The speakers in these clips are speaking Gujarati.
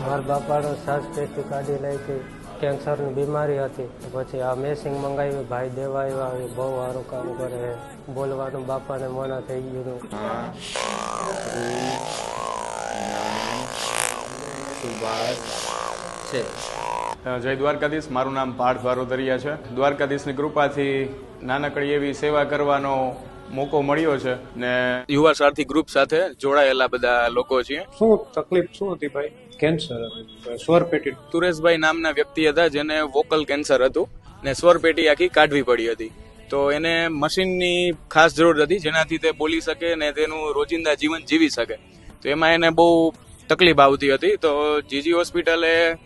મારા બાપાનો શ્વાસ પેટથી કાઢી લઈ હતી કેન્સરની બીમારી હતી. પછી આ મેસિંગ મંગાવી ભાઈ દેવા આવ્યા એ બહુ સારું કામ કરે બોલવાનું બાપાને મના થઈ ગયું જય દ્વારકાધીશ, મારું નામ પાર્થ વારોદરિયા છે. દ્વારકાધીશની કૃપાથી નાનકડી એવી સેવા કરવાનો મોકો મળ્યો છે ને યુવા સારથી ગ્રુપ સાથે જોડાયેલા બધા લોકો છીએ. શું તકલીફ શું હતી ભાઈ? કેન્સર સ્વરપેટી. સ્વર તુરેશભાઈ નામના વ્યક્તિ હતા જેને વોકલ કેન્સર હતું ને સ્વરપેટી આખી કાઢવી પડી હતી. તો એને મશીનની ખાસ જરૂર હતી જેનાથી તે બોલી શકે ને તેનું રોજિંદા જીવન જીવી શકે. તો એમાં એને બહુ તકલીફ આવતી હતી. તો જીજી હોસ્પિટલે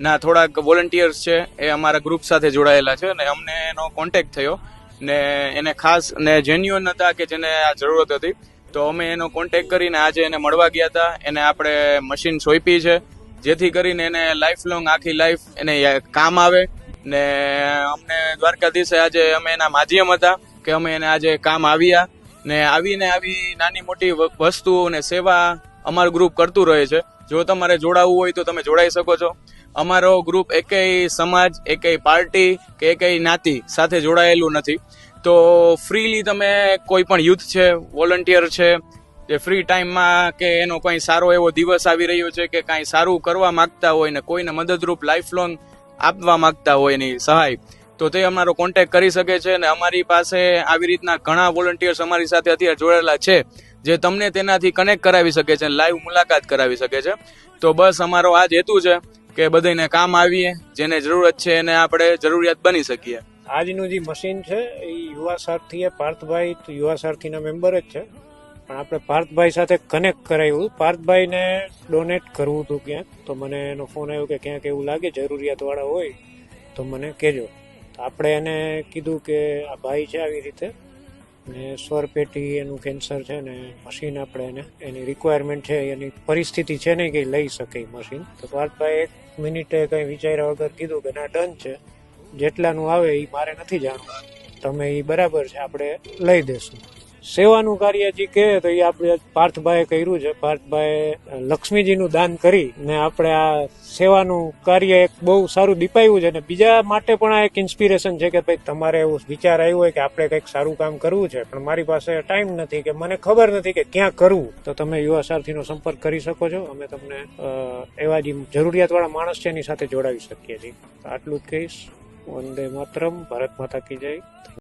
ના થોડાક વોલન્ટિયર્સ છે એ અમારા ગ્રુપ સાથે જોડાયેલા છે અને અમને એનો કોન્ટેક્ટ થયો. ને એને ખાસ ને જેન્યુઅન હતા કે જેને આ જરૂરત હતી. તો અમે એનો કોન્ટેક કરીને આજે એને મળવા ગયા હતા. એને આપણે મશીન સોંપી છે. જેથી કરીને એને લાઈફ લોંગ આખી લાઈફ એને કામ આવે. ને અમને દ્વારકાધીશે આજે અમે એના માધ્યમ હતા કે અમે એને આજે કામ આવ્યા. ને આવીને આવી નાની મોટી વસ્તુ ને સેવા અમારું ગ્રુપ કરતું રહે છે. જો તમારે જોડાવવું હોય તો તમે જોડાઈ શકો છો. અમારો ગ્રુપ એકેય સમાજ, એકેય પાર્ટી કે એકેય જ્ઞાતિ સાથે જોડાયેલું નથી. તો ફ્રીલી તમે કોઈ પણ યુથ છે વોલન્ટિયર છે, જે ફ્રી ટાઈમમાં કે એનો કંઈ સારો એવો દિવસ આવી રહ્યો છે કે કાંઈ સારું કરવા માંગતા હોય ને કોઈને મદદરૂપ લાઈફ લોંગ આપવા માંગતા હોય એની સહાય તો તે અમારો કોન્ટેક કરી શકે છે અને અમારી પાસે આવી રીતના ઘણા વોલન્ટિયર્સ અમારી સાથે અત્યારે જોડાયેલા છે, જે તમને તેનાથી કનેક્ટ કરાવી શકે છે લાઈવ મુલાકાત કરાવી શકે છે. તો બસ અમારો આ જ હેતુ છે કે બધાને કામ આવીએ, જેને જરૂરત છે એને આપણે જરૂરિયાત બની શકીએ. આજનું જે મશીન છે, એ યુવા સારથી પાર્થભાઈ યુવા સારથીના મેમ્બર જ છે. પણ આપણે પાર્થભાઈ સાથે કનેક્ટ કરાવ્યું પાર્થભાઈને ડોનેટ કરવું હતું ક્યાંક, તો મને એનો ફોન આવ્યો કે ક્યાંક એવું લાગે, જરૂરિયાતવાળા હોય, તો મને કહેજો. આપણે એને કીધું કે આ ભાઈ છે આવી રીતે, ને સ્વરપેટી એનું કેન્સર છે ને મશીન આપણે એને, એની રિક્વાયરમેન્ટ છે, એની પરિસ્થિતિ છે નહીં કે લઈ શકે મશીન તો પાર્થભાઈ એક મિનિટે કંઈ વિચાર્યા વગર કીધું કે ના ડન છે. જેટલાનું આવે એ મારે નથી જાણવું. તમે એ બરાબર છે, આપણે લઈ દેશું સેવાનું કાર્ય જે કહે તો એ આપણે પાર્થભાઈએ કર્યું છે. પાર્થભાઈએ લક્ષ્મીજીનું દાન કરી ને આપણે આ સેવાનું કાર્ય એક બહુ સારું દીપાયું છે ને બીજા માટે પણ આ એક ઇન્સ્પિરેશન છે કે ભાઈ તમારે એવું વિચાર આવ્યો હોય કે આપણે કંઈક સારું કામ કરવું છે. પણ મારી પાસે ટાઈમ નથી કે મને ખબર નથી કે ક્યાં કરવું. તો તમે યુવા સારથીનો સંપર્ક કરી શકો છો. અમે તમને એવા જે જરૂરિયાતવાળા માણસ છે એની સાથે જોડાવી શકીએ છીએ. આટલું જ કહીશ. વંદે માતરમ. ભારત માતા કી જય.